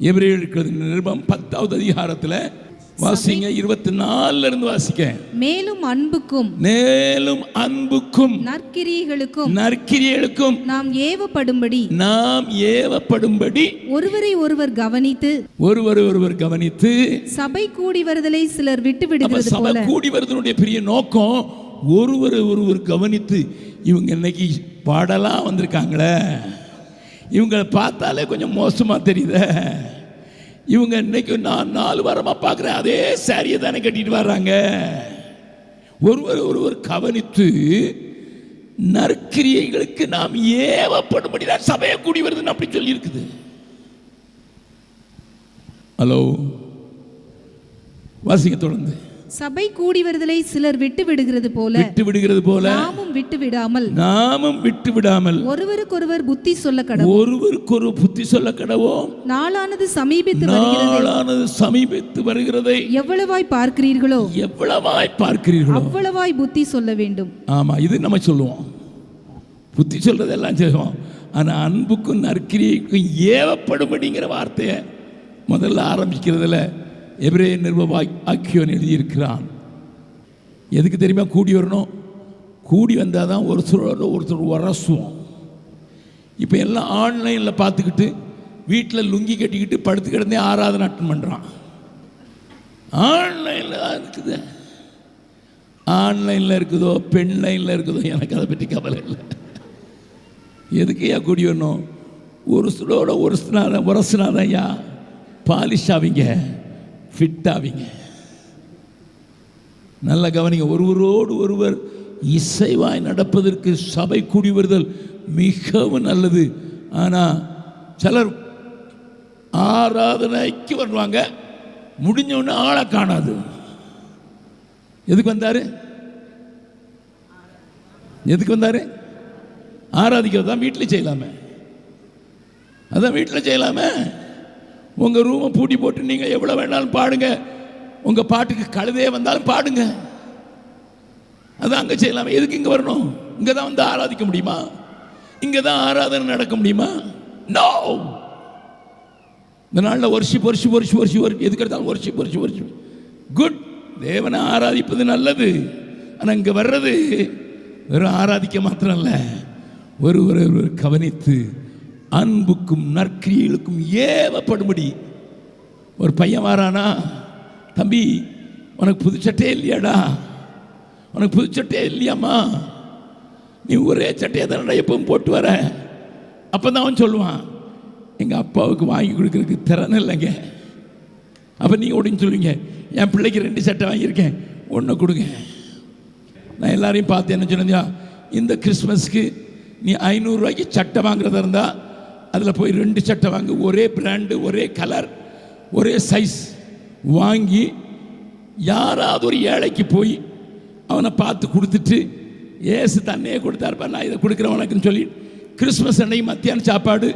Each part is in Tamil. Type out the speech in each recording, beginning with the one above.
எபிரேயர்களுக்கு நிருபம் பத்தாவது அதிகாரத்தில் வாசிங்க இருபத்தி நாலுல இருந்து வாசிக்க மேலும் அன்புக்கும் மேலும் அன்புக்கும் நற்கிரியைகளுக்கும் நற்கிரியலுக்கும் நாம் ஏவப்படும்படி நாம் ஏவப்படும்படி ஒருவரை ஒருவர் கவனித்து ஒருவர் ஒருவர் கவனித்து சபை கூடி வருதலை சிலர் விட்டு விடுகிறது சபை கூடி வருவதனுடைய பெரிய நோக்கம் ஒருவர் ஒருவர் கவனித்து இவங்க இன்னைக்கு பாடலாம் வந்திருக்காங்களே. இவங்களை பார்த்தாலே கொஞ்சம் மோசமாக தெரியுத. இவங்க இன்னைக்கு நான் நாலு வாரமாக பார்க்குறேன் அதே சாரியை தானே கட்டிட்டு வர்றாங்க. ஒருவர் ஒருவர் கவனித்து நற்கிரியைகளுக்கு நாம் ஏவப்படும்படி தான் சபையை கூடி வருதுன்னு அப்படி சொல்லியிருக்குது. ஹலோ வாசிங்க தொடர்ந்து. சபை கூடி வருதலை சிலர் விட்டு விடுகிறது போல விட்டு விடுகிறது போல நாமும் விட்டு விடாமல் நாமும் விட்டு விடாமல் ஒருவருக்கொருவர் புத்தி சொல்ல கடவுள் ஒருவருக்கொரு புத்தி சொல்ல கடவோம். நாளானது சமீபித்து நாளானது சமீபித்து வருகிறதை எவ்வளவாய் பார்க்கிறீர்களோ எவ்வளவாய் பார்க்கிறீர்களோ அவ்வளவாய் புத்தி சொல்ல வேண்டும். ஆமா இது நம்ம சொல்லுவோம். புத்தி சொல்றதெல்லாம் செய்வோம். ஆனா அன்புக்கும் நற்கிரியைக்கும் ஏவப்படும்படிங்கிற வார்த்தையை முதல்ல ஆரம்பிக்கிறதுல எபிரே நிர்வாய் ஆக்கியோன் எழுதியிருக்கிறான். எதுக்கு தெரியுமா கூடி வரணும்? கூடி வந்தால் தான் ஒருத்தரோட ஒருத்தர் உரசுவோம் இப்போ எல்லாம் ஆன்லைனில் பார்த்துக்கிட்டு வீட்டில் லுங்கி கட்டிக்கிட்டு படுத்து கிடந்தே ஆராதனை அட்டன் பண்ணுறான் ஆன்லைனில் தான் இருக்குது. ஆன்லைனில் இருக்குதோ பெண்லைனில் இருக்குதோ எனக்கு அதை பற்றி கவலை இல்லை. எதுக்கையா கூடி வரணும்? ஒரு சிலோட ஒரு சினாத உரசுனாதான் ஐயா பாலிஷ் ஆவீங்க. ஃபிட் ஆவீங்க நல்ல கவனிங்க ஒருவரோடு ஒருவர் இசைவாய் நடப்பதற்கு சபை கூடி வருதல் மிகவும் நல்லது. ஆனால் சிலர் ஆராதனைக்கு வருவாங்க முடிஞ்ச ஆளை காணாது. எதுக்கு வந்தார்? எதுக்கு வந்தார்? ஆராதிக்கிறது தான் வீட்டில் செய்யலாமே. அதான் வீட்டில் செய்யலாமே. உங்கள் ரூமை பூட்டி போட்டு நீங்கள் எவ்வளோ வேணாலும் பாடுங்க. உங்கள் பாட்டுக்கு கழுதே வந்தாலும் பாடுங்க. அதான் அங்கே செய்யலாம். எதுக்கு இங்கே வரணும்? இங்கே தான் வந்து ஆராதிக்க முடியுமா? இங்கே தான் ஆராதனை நடக்க முடியுமா? நோ இந்த நாளில் வருஷம் வருஷம் வருஷம் வருஷம் ஒரு எதுக்கு எடுத்தாலும் வருஷம் வருஷம் குட் தேவனை ஆராதிப்பது நல்லது. ஆனால் இங்கே வர்றது வெறும் ஆராதிக்க மாத்திரம் இல்லை ஒரு ஒரு கவனித்து அன்புக்கும் நற்கிரியலுக்கும் ஏவப்படும்படி ஒரு பையன் வாரானா தம்பி உனக்கு புது சட்டையே இல்லையாடா? உனக்கு புது சட்டையே இல்லையாம்மா? நீ ஒரே சட்டையை தானடா எப்பவும் போட்டு வர? அப்போ தான் அவன் சொல்லுவான் எங்கள் அப்பாவுக்கு வாங்கி கொடுக்குறதுக்கு திறன் இல்லைங்க. அப்போ நீங்கள் உடனே சொல்லுவீங்க என் பிள்ளைக்கு ரெண்டு சட்டை வாங்கியிருக்கேன் ஒன்று கொடுங்க. நான் எல்லாரையும் பார்த்து என்ன சொன்னேன் இந்த கிறிஸ்மஸ்க்கு நீ ஐநூறுரூவாய்க்கு சட்டை வாங்குறதா இருந்தால் அதில் போய் ரெண்டு சட்டை வாங்கி. ஒரே பிராண்டு ஒரே கலர் ஒரே சைஸ் வாங்கி யாராவது ஒரு ஏழைக்கு போய் அவனை பார்த்து கொடுத்துட்டு ஏசு தன்னையே கொடுத்தாருப்பா நான் இதை கொடுக்குறேன் உனக்குன்னு சொல்லி கிறிஸ்மஸ் அன்னைக்கு மத்தியானம் சாப்பாடு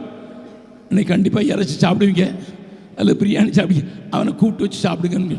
இன்னைக்கு கண்டிப்பாக இறைச்சி சாப்பிடுவீங்க. அதில் பிரியாணி சாப்பிடுங்க அவனை கூப்பிட்டு வச்சு சாப்பிடுங்கன்னு